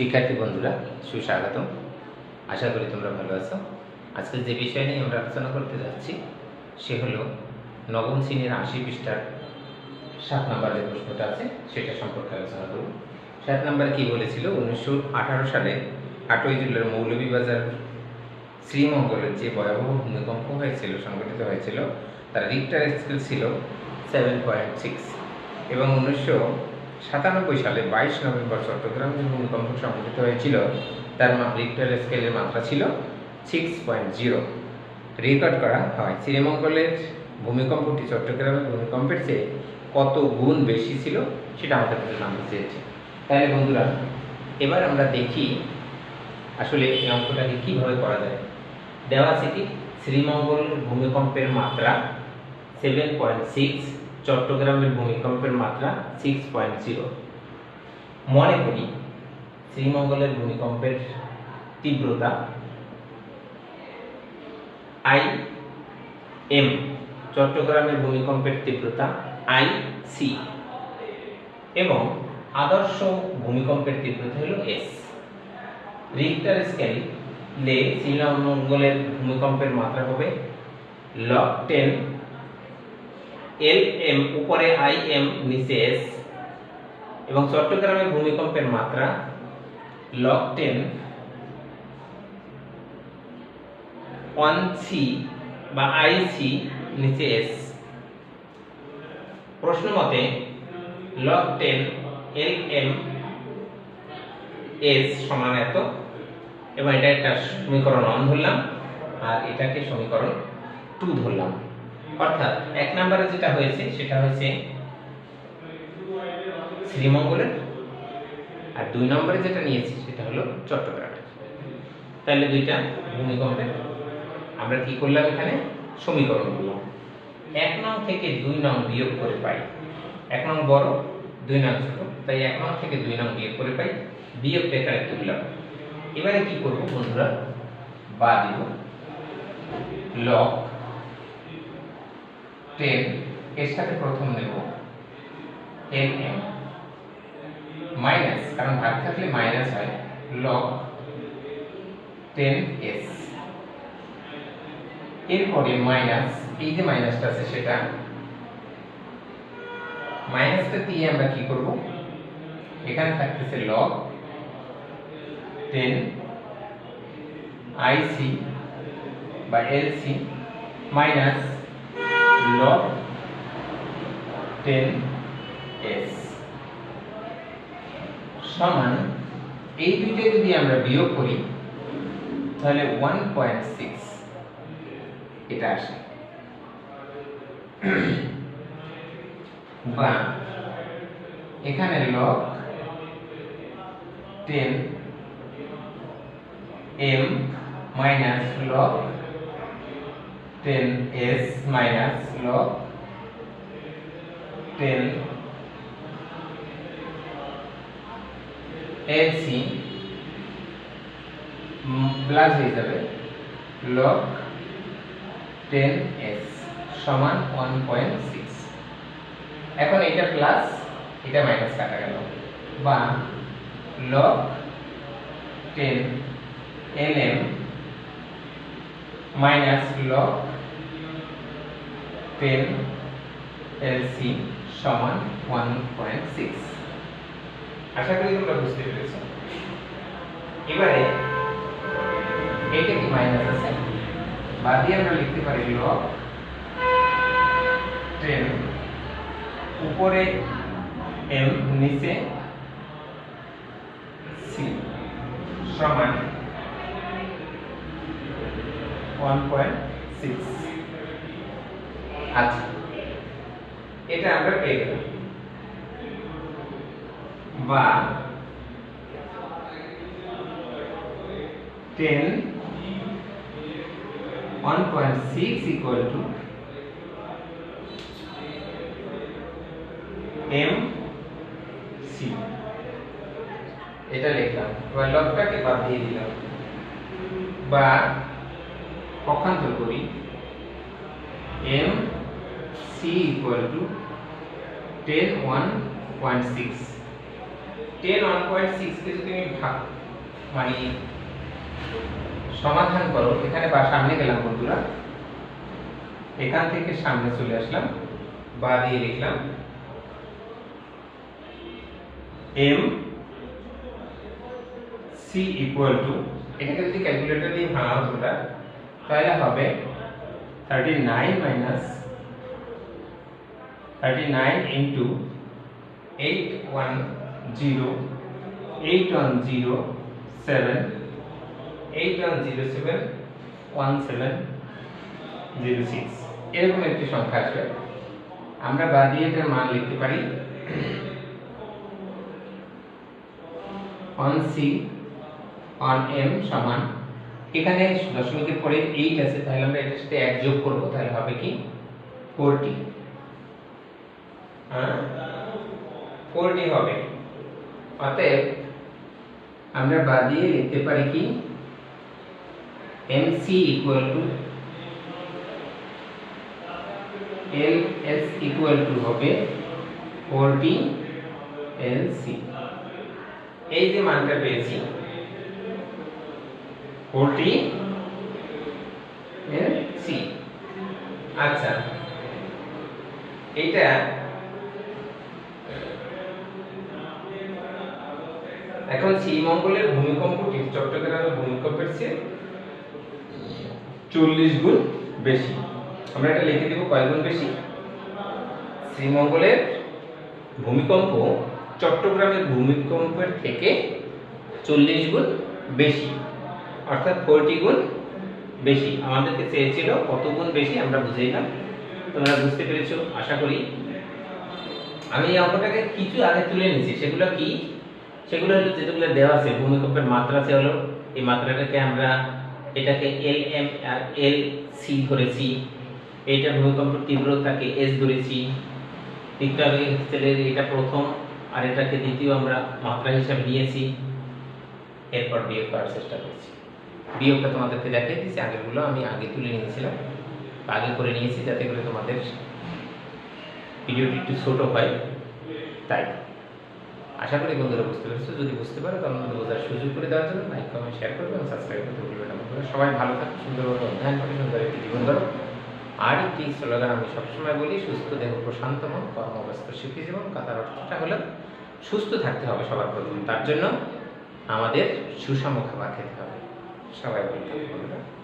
শিক্ষার্থী বন্ধুরা, সুস্বাগতম। আশা করি তোমরা ভালো আছো। আজকে যে বিষয় নিয়ে আমরা আলোচনা করতে যাচ্ছি, সে হলো নবম শ্রেণির আশি পৃষ্ঠার সাত নম্বর যে প্রশ্নটা আছে, সেটা সম্পর্কে আলোচনা করব। সাত নম্বরে কি বলেছিল? উনিশশো আঠারো সালে আটই জুলাই মৌলভীবাজার শ্রীমঙ্গলের যে ভয়াবহ ভূমিকম্প হয়েছিল, সংঘটিত হয়েছিল, তার রিক্টার স্কেল ছিল সেভেন পয়েন্ট সিক্স এবং উনিশশো সাতানব্বই সালে বাইশ নভেম্বর চট্টগ্রামে যে ভূমিকম্প সংঘটিত হয়েছিল, তার রিক্টার স্কেলের মাত্রা ছিল সিক্স পয়েন্ট জিরো রেকর্ড করা হয়। শ্রীমঙ্গলের ভূমিকম্পটি চট্টগ্রামের ভূমিকম্পের চেয়ে কত গুণ বেশি ছিল, সেটা আমাদের কাছে জানতে চেয়েছে। তাহলে বন্ধুরা, এবার আমরা দেখি আসলে এই অঙ্কটাকে কীভাবে করা যায়। দেওয়া আছে কি? শ্রীমঙ্গল ভূমিকম্পের মাত্রা সেভেন পয়েন্ট সিক্স চট্টগ্রামের ভূমিকম্পের মাত্রা সিক্স পয়েন্ট জিরো মনে করি শ্রীমঙ্গলের ভূমিকম্পের তীব্রতা আই এম চট্টগ্রামের ভূমিকম্পের তীব্রতা আই সি এবং আদর্শ ভূমিকম্পের তীব্রতা হল এস রিক্টার স্কেলে শ্রীমঙ্গলের ভূমিকম্পের মাত্রা হবে লক টেন এল এম উপরে আই এম নিচে এস। এবং চট্টগ্রামের ভূমিকম্পের মাত্রা লক টেন ওয়ান সি বা আই সি নিচে এস। প্রশ্ন মতে log ten L M S সমান এত। এবং এটা একটা সমীকরণ ওয়ান ধরলাম, আর এটাকে সমীকরণ টু ধরলাম। অর্থাৎ এক নম্বরে যেটা হয়েছে, সেটা হয়েছে শ্রীমঙ্গলের আর দুই নম্বরে যেটা নিয়েছি, সেটা হলো চট্টগ্রামের। তাহলে দুইটা ভূমিকম্পের আমরা কি করলাম এখানে? সমীকরণ করলাম এক নং থেকে দুই নং বিয়োগ করে পাই। এক নং বড়, দুই নং ছোট। তাই এক নং থেকে দুই নং বিয়োগ করে পাই। বিয়োগটা এখানে তুললাম। এবারে কি করব বন্ধুরা? বা দিব। লক টেন, এর সাথে প্রথম নেব এন এম। মাইনাস, কারণ ভাগ থাকলে মাইনাস হয় লক টেন এস। এরপরে মাইনাস, এই যে মাইনাসটা আছে সেটা, মাইনাসটা দিয়ে আমরা কি করব? এখানে থাকতেছে লগ টেন আইসি বা এলসি মাইনাস টেন এস। সমান এই দুইটা যদি আমরা বিয়োগ করি, তাহলে ওয়ান পয়েন্ট সিক্স এটা আসে। বা এখানে log ten M minus log ten S minus log ten L C plus হয়ে যাবে লগ টেন এস সমান ওয়ান পয়েন্ট সিক্স। এখন এটা প্লাস এটা মাইনাস কাটা গেল। বা log ten L M minus log ten L C সমান ওয়ান পয়েন্ট সিক্স আশা করি তোমরা বুঝতে পেরেছ। এবারে এইটা কি মাইনাস আছে? বাদ দিয়ে আমরা লিখতে পারি লগ টেন উপরে এম নিচে সি সমান ওয়ান পয়েন্ট সিক্স আচ্ছা। এটা আমরা পেয়ে গেলাম। বা ten one point six equal to M C এটা লিখলাম। এবার লগটাকে বাদ দিয়ে দিলাম। বা পক্ষান্তর করি। M C equal to ten one point six ten one point সিক্সকে যদি তুমি ভাগ মানে সমাধান করো, এখানে বা সামনে গেলাম বন্ধুরা। এখান থেকে সামনে চলে আসলাম, বা দিয়ে লিখলাম এম সি ইকুয়াল টু এটাকে যদি ক্যালকুলেটর দিয়ে ভাঙা হতো তাহলে হবে thirty nine minus thirty nine into eight one zero eight one zero seven eight one zero seven one seven zero six এরকম একটি সংখ্যা আসবে। আমরা বাদ দিয়ে এটার মান লিখতে পারি অন সি অন এম সমান এখানে দশমিকের পরে এইট আছে তাহলে আমরা এটার সাথে এক যোগ করব, তাহলে হবে কি? ফোরটি ফোরটি হবে। অতএব আমরা বাদিয়ে লিখতে পারি কি? mc equal to L S equal to হবে ফোরটি এল সি এই যে মানটা পেয়েছি ফোরটি এল সি আচ্ছা এইটা এখন শ্রীমঙ্গলের ভূমিকম্পটি চট্টগ্রামের ভূমিকম্পের চেয়ে চল্লিশ গুণ বেশি। আমরা এটা লিখে দেবো কয় গুণ বেশি? শ্রীমঙ্গলের ভূমিকম্প চট্টগ্রামের ভূমিকম্পের থেকে চল্লিশ গুণ বেশি। অর্থাৎ ফোরটি গুণ বেশি? আমাদেরকে চেয়েছিল কত গুণ বেশি আমরা বুঝাইলাম তোমরা বুঝতে পেরেছ? আশা করি। আমি এই অঙ্কটাকে কিছু আগে তুলে নিয়েছি। সেগুলো কি? সেগুলো হলো যেগুলো দেওয়া আছে, ভূমিকম্পের মাত্রা আছে হলো, এই মাত্রাটাকে আমরা এটাকে L M R L C ধরেছি। এইটা ভূমিকম্পের তীব্রতাকে এস ধরেছি। এটা প্রথম, আর এটাকে দ্বিতীয় আমরা মাত্রা হিসাবে নিয়েছি। এরপর বিয়োগ করার চেষ্টা করছি। বিয়োগটা তোমাদেরকে দেখিয়ে দিচ্ছি আগেরগুলো আমি আগে তুলে নিয়েছিলাম। আগে করে নিয়েছি যাতে করে তোমাদের ভিডিওটি একটু ছোটো হয়। তাই আশা করি বন্ধুরা বুঝতে পেরেছ। যদি বুঝতে পারো, তাহলে আমাদের বোঝার সুযোগ করে দেওয়ার জন্য লাইক কমেন্ট শেয়ার করবে এবং সাবস্ক্রাইব করতে ভুলবে না বন্ধুরা। সবাই ভালো থাকো, সুন্দরভাবে অধ্যয়ন করে, সুন্দর একটি জীবন ধরো। আর একটি স্লোগান আমি সবসময় বলি, সুস্থ দেহ প্রশান্ত মন কর্মব্যস্ত সুখী জীবন। কথার অর্থটা হলো সুস্থ থাকতে হবে সবার প্রথম। তার জন্য আমাদের সুষম খাবার খেতে হবে। সবাই বলতে বন্ধুরা